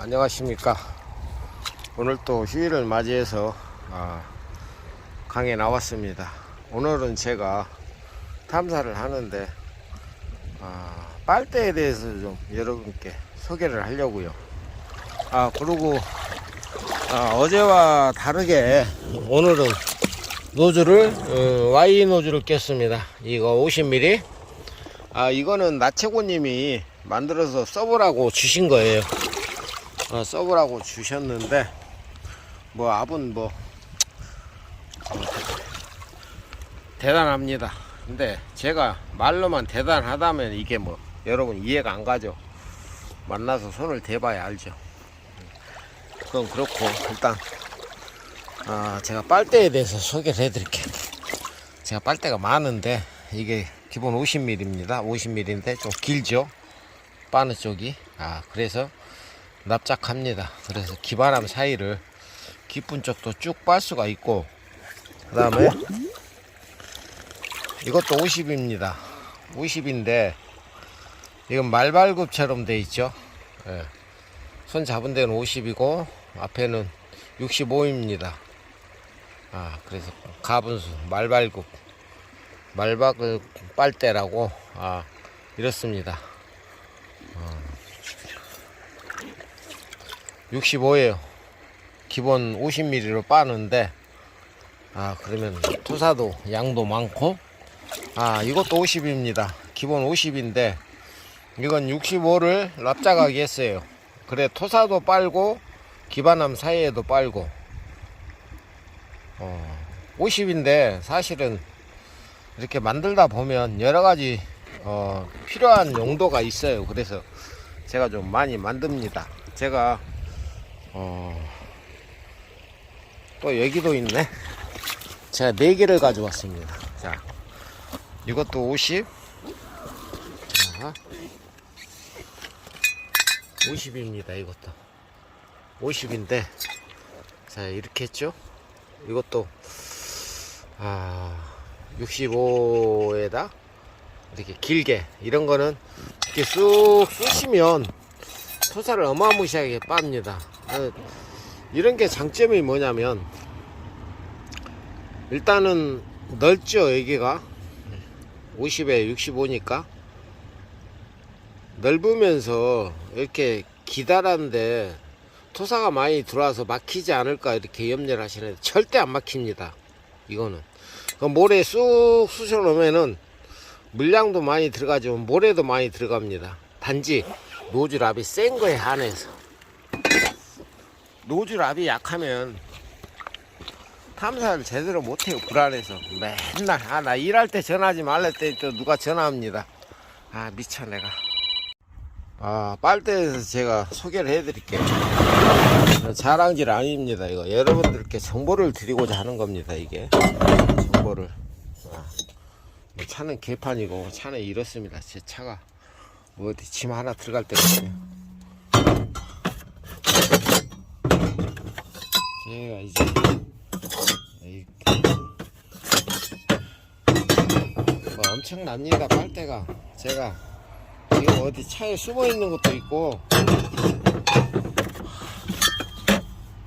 안녕하십니까. 오늘 또 휴일을 맞이해서 아, 강에 나왔습니다. 오늘은 제가 탐사를 하는데 아, 빨대에 대해서 좀 여러분께 소개를 하려고요. 아 그리고 아, 어제와 다르게 오늘은 노즐을 어, Y 노즐을 꼈습니다. 이거 50mm 아 이거는 나채고님이 만들어서 써보라고 주신 거예요 어, 써보라고 주셨는데 뭐 압은 뭐 어, 대단합니다. 근데 제가 말로만 대단하다면 이게 뭐 여러분 이해가 안 가죠. 만나서 손을 대봐야 알죠. 그건 그렇고 일단 아, 제가 빨대에 대해서 소개를 해드릴게요. 제가 빨대가 많은데 이게 기본 50mm입니다. 50mm인데 좀 길죠. 바느 쪽이 아 그래서 납작합니다. 그래서 기반함 사이를 깊은 쪽도 쭉 빨 수가 있고 그 다음에 이것도 50입니다. 50인데 이건 말발굽처럼 돼 있죠. 예. 손 잡은 데는 50이고 앞에는 65입니다. 아 그래서 가분수 말발굽 말박을 빨대라고 아 이렇습니다. 65예요. 기본 50ml로 빠는데 아 그러면 투사도 양도 많고 아 이것도 50입니다. 기본 50인데 이건 65를 납작하게 했어요. 그래 토사도 빨고 기반함 사이에도 빨고 어, 50인데 사실은 이렇게 만들다 보면 여러 가지 어, 필요한 용도가 있어요. 그래서 제가 좀 많이 만듭니다. 제가 어, 또 여기도 있네. 제가 네 개를 가져왔습니다. 자, 이것도 50. 자, 50입니다. 이것도 50인데, 자 이렇게 했죠. 이것도 아 65에다 이렇게 길게 이런 거는 이렇게 쑥 쑤시면 토사를 어마무시하게 빱니다. 어, 이런 게 장점이 뭐냐면 일단은 넓죠 여기가 50에 65니까 넓으면서 이렇게 기다란데 토사가 많이 들어와서 막히지 않을까 이렇게 염려를 하시는데 절대 안 막힙니다 이거는. 그 모래 쑥 쑤셔 놓으면은 물량도 많이 들어가지고 모래도 많이 들어갑니다. 단지 노즐압이 센 거에 한해서 노즐압이 약하면 탐사를 제대로 못해요 불안해서. 맨날 아 나 일할 때 전화하지 말랬더니 또 누가 전화합니다. 아 미쳐 내가. 아 빨대에서 제가 소개를 해드릴게요. 자랑질 아닙니다 이거. 여러분들께 정보를 드리고자 하는 겁니다 이게. 정보를. 아, 뭐 차는 개판이고 차는 이렇습니다. 제 차가 뭐 어디 짐 하나 들어갈 데가 없어요. 제가 이제. 이렇게 뭐 엄청납니다 빨대가. 제가 지금 어디 차에 숨어 있는 것도 있고.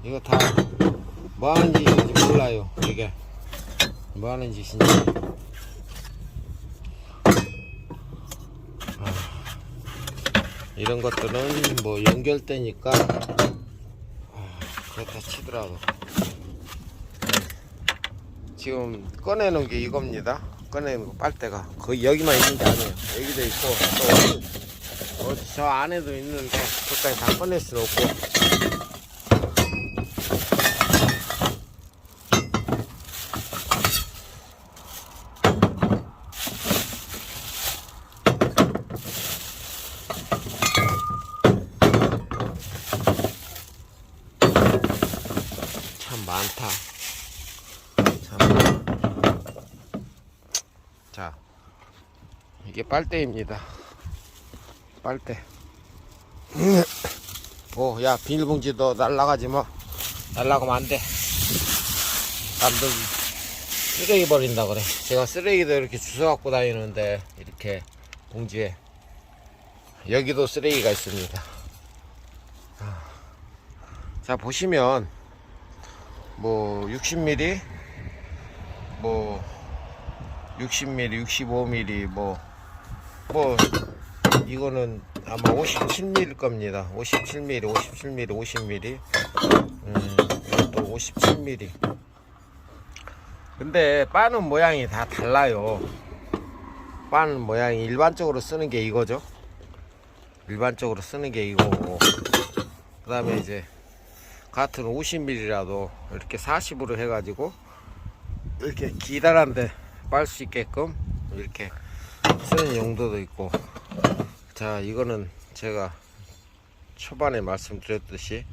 이거 다 뭐 하는 짓인지 몰라요 이게. 뭐 하는 짓인지. 이런 것들은 뭐 연결되니까 아, 다 치더라고. 지금 꺼내놓은 게 이겁니다. 꺼내는 거 빨대가 거의 여기만 있는 게 아니에요. 여기도 있고 또 저 안에도 있는데 그까지 다 꺼낼 수는 없고 참 많다. 참. 자, 이게 빨대입니다. 빨대. 오, 야, 비닐봉지 너 날라가지 마. 날라가면 안 돼. 남들 쓰레기 버린다 그래. 제가 쓰레기도 이렇게 주워 갖고 다니는데, 이렇게 봉지에. 여기도 쓰레기가 있습니다. 아, 자 보시면 뭐 60mm 뭐 60mm 65mm 뭐뭐 이거는 아마 57mm 겁니다. 57mm 57mm 50mm 음, 이것도 57mm 근데 빠는 모양이 다 달라요. 빠는 모양이 일반적으로 쓰는 게 이거죠. 일반적으로 쓰는 게 이거고 그 다음에 이제 같은 50mm라도 이렇게 40으로 해가지고 이렇게 기다란데 빨 수 있게끔 이렇게 쓰는 용도도 있고. 자 이거는 제가 초반에 말씀드렸듯이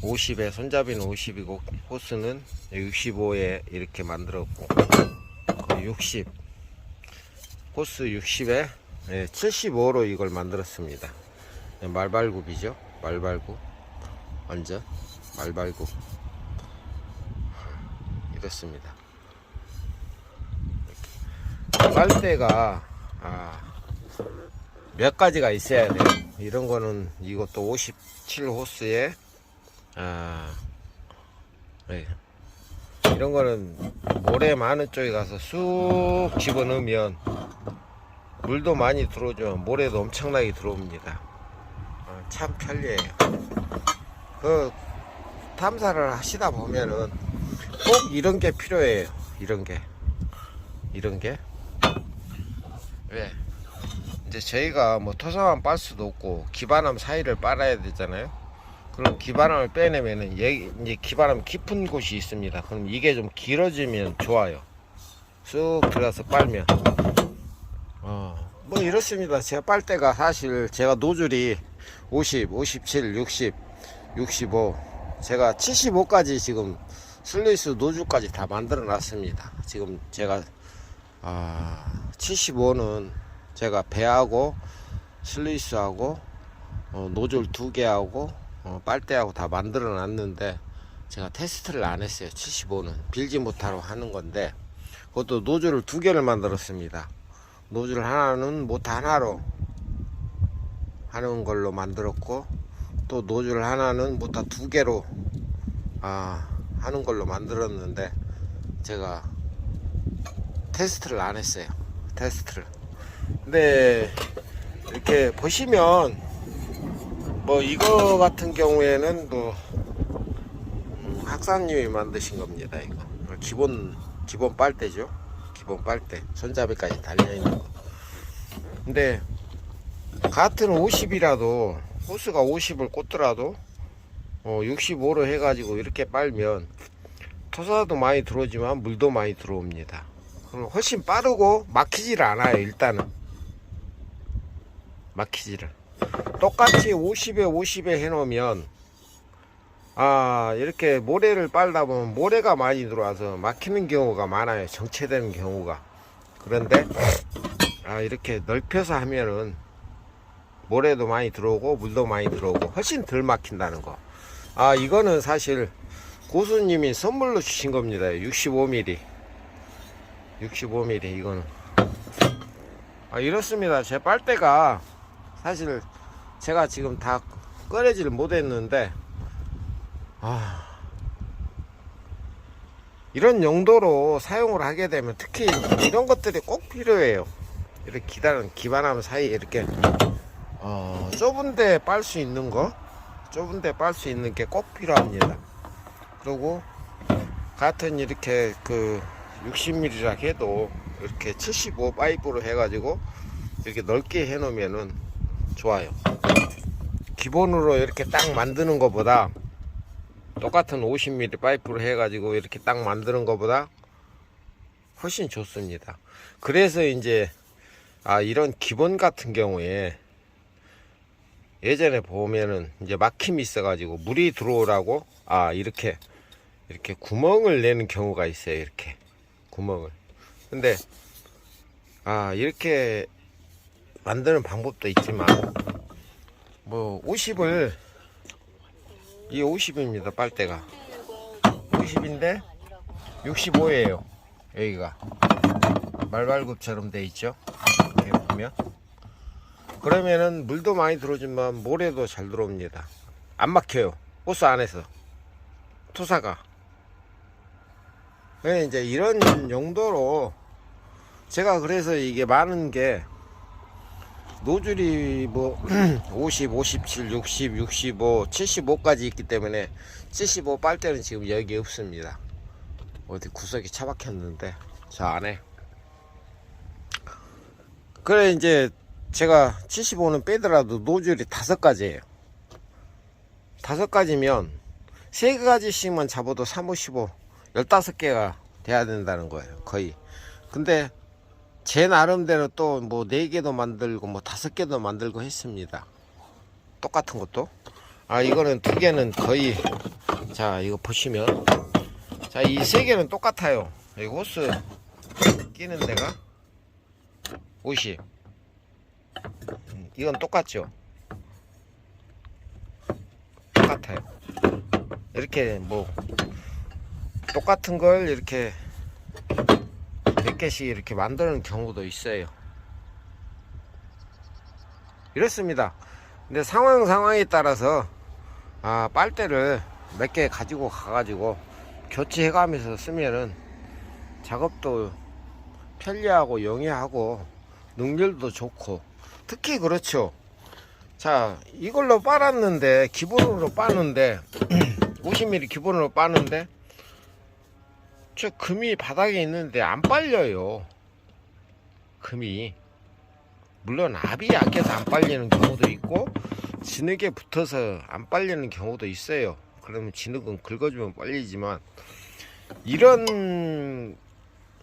50에 손잡이는 50이고 호스는 65에 이렇게 만들었고 60 호스 60에 75로 이걸 만들었습니다. 말발굽이죠? 말발굽. 완전 말발굽. 이렇습니다 빨대가 아, 몇 가지가 있어야 돼요 이런 거는 이것도 57 호스에 아, 네. 이런 거는 모래 많은 쪽에 가서 쑥 집어넣으면 물도 많이 들어오지만 모래도 엄청나게 들어옵니다. 어, 참 편리해요. 그 탐사를 하시다 보면은 꼭 이런 게 필요해요. 이런 게 이런 게 왜? 이제 저희가 뭐 토사만 빨 수도 없고 기반함 사이를 빨아야 되잖아요. 그럼 기반함을 빼내면은 얘 이제 기반함 깊은 곳이 있습니다. 그럼 이게 좀 길어지면 좋아요. 쑥 들어가서 빨면. 어, 뭐 이렇습니다. 제가 빨 때가 사실 제가 노즐이 50, 57, 60, 65, 제가 75까지 지금 슬리스 노즐까지 다 만들어 놨습니다. 지금 제가 아, 75는 제가 배하고 슬리스하고 어, 노즐 두 개하고 어, 빨대하고 다 만들어 놨는데 제가 테스트를 안 했어요. 75는 빌지 못하러 하는 건데 그것도 노즐을 두 개를 만들었습니다. 노즐 하나는 못 하나로 하는 걸로 만들었고 또 노즐 하나는 못다 두 개로 아, 하는 걸로 만들었는데 제가 테스트를 안 했어요. 테스트를. 근데 이렇게 보시면 뭐 이거 같은 경우에는 또 음, 학사님이 만드신 겁니다. 이거 기본 기본 빨대죠. 기본 빨대 손잡이까지 달려 있는 거. 근데 같은 50이라도 호스가 50을 꽂더라도 어, 65로 해가지고 이렇게 빨면 토사도 많이 들어오지만 물도 많이 들어옵니다. 훨씬 빠르고 막히지를 않아요. 일단은 막히지를. 똑같이 50에 50에 해놓으면 아 이렇게 모래를 빨다 보면 모래가 많이 들어와서 막히는 경우가 많아요 정체되는 경우가 그런데 아 이렇게 넓혀서 하면은 모래도 많이 들어오고 물도 많이 들어오고 훨씬 덜 막힌다는 거 아 이거는 사실 고수님이 선물로 주신 겁니다 65mm 65mm 이거는. 아 이렇습니다. 제 빨대가 사실 제가 지금 다 꺼내지를 못했는데 아 이런 용도로 사용을 하게 되면 특히 이런 것들이 꼭 필요해요. 이렇게 기다는 기반함 사이에 이렇게 어, 좁은데 빨 수 있는 거 좁은데 빨 수 있는 게 꼭 필요합니다. 그리고 같은 이렇게 그 60mm라 해도 이렇게 75 파이프로 해가지고 이렇게 넓게 해 놓으면은 좋아요. 기본으로 이렇게 딱 만드는 것보다 똑같은 50mm 파이프로 해가지고 이렇게 딱 만드는 것보다 훨씬 좋습니다. 그래서 이제 아 이런 기본 같은 경우에 예전에 보면은 이제 막힘이 있어가지고 물이 들어오라고 아 이렇게 이렇게 구멍을 내는 경우가 있어요 이렇게 구멍을. 근데 아 이렇게 만드는 방법도 있지만 뭐 50을 이 50입니다 빨대가. 50인데 65예요 여기가. 말발굽처럼 돼 있죠? 여기 보면. 그러면은 물도 많이 들어오지만 모래도 잘 들어옵니다. 안 막혀요 호스 안에서. 투사가. 네, 이제 이런 용도로 제가 그래서 이게 많은 게 노즐이 뭐 50, 57, 60, 65, 75까지 있기 때문에 75 빨대는 지금 여기 없습니다. 어디 구석에 처박혔는데 저 안에. 그래 이제 제가 75는 빼더라도 노즐이 다섯 가지예요. 다섯 가지면 세 가지씩만 잡아도 355, 15개가 돼야 된다는 거예요. 거의. 근데 제 나름대로 또뭐네 개도 만들고 뭐 다섯 개도 만들고 했습니다. 똑같은 것도. 아 이거는 두 개는 거의 자 이거 보시면 자 이 세 개는 똑같아요. 이 호스 끼는 데가 50. 음, 이건 똑같죠. 똑같아요. 이렇게 뭐 똑같은 걸 이렇게 몇 개씩 이렇게 만드는 경우도 있어요. 이렇습니다. 근데 상황 상황에 따라서 아 빨대를 몇 개 가지고 가가지고 교체해 가면서 쓰면은 작업도 편리하고 용이하고 능률도 좋고 특히 그렇죠. 자 이걸로 빨았는데 기본으로 빠는데 50mm 기본으로 빠는데 저 금이 바닥에 있는데 안 빨려요. 금이. 물론 압이 약해서 안 빨리는 경우도 있고 진흙에 붙어서 안 빨리는 경우도 있어요. 그러면 진흙은 긁어주면 빨리지만 이런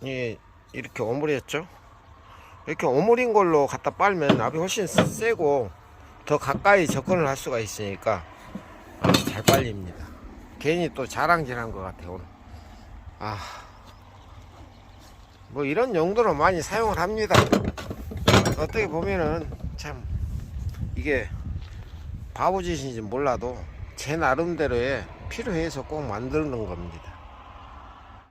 예, 이렇게 오므렸죠. 이렇게 오므린 걸로 갖다 빨면 압이 훨씬 세고 더 가까이 접근을 할 수가 있으니까 아주 잘 빨립니다. 괜히 또 자랑질한 것 같아요. 오늘. 아, 뭐 이런 용도로 많이 사용을 합니다. 어떻게 보면은 참 이게 바보짓인지 몰라도 제 나름대로의 필요해서 꼭 만드는 겁니다.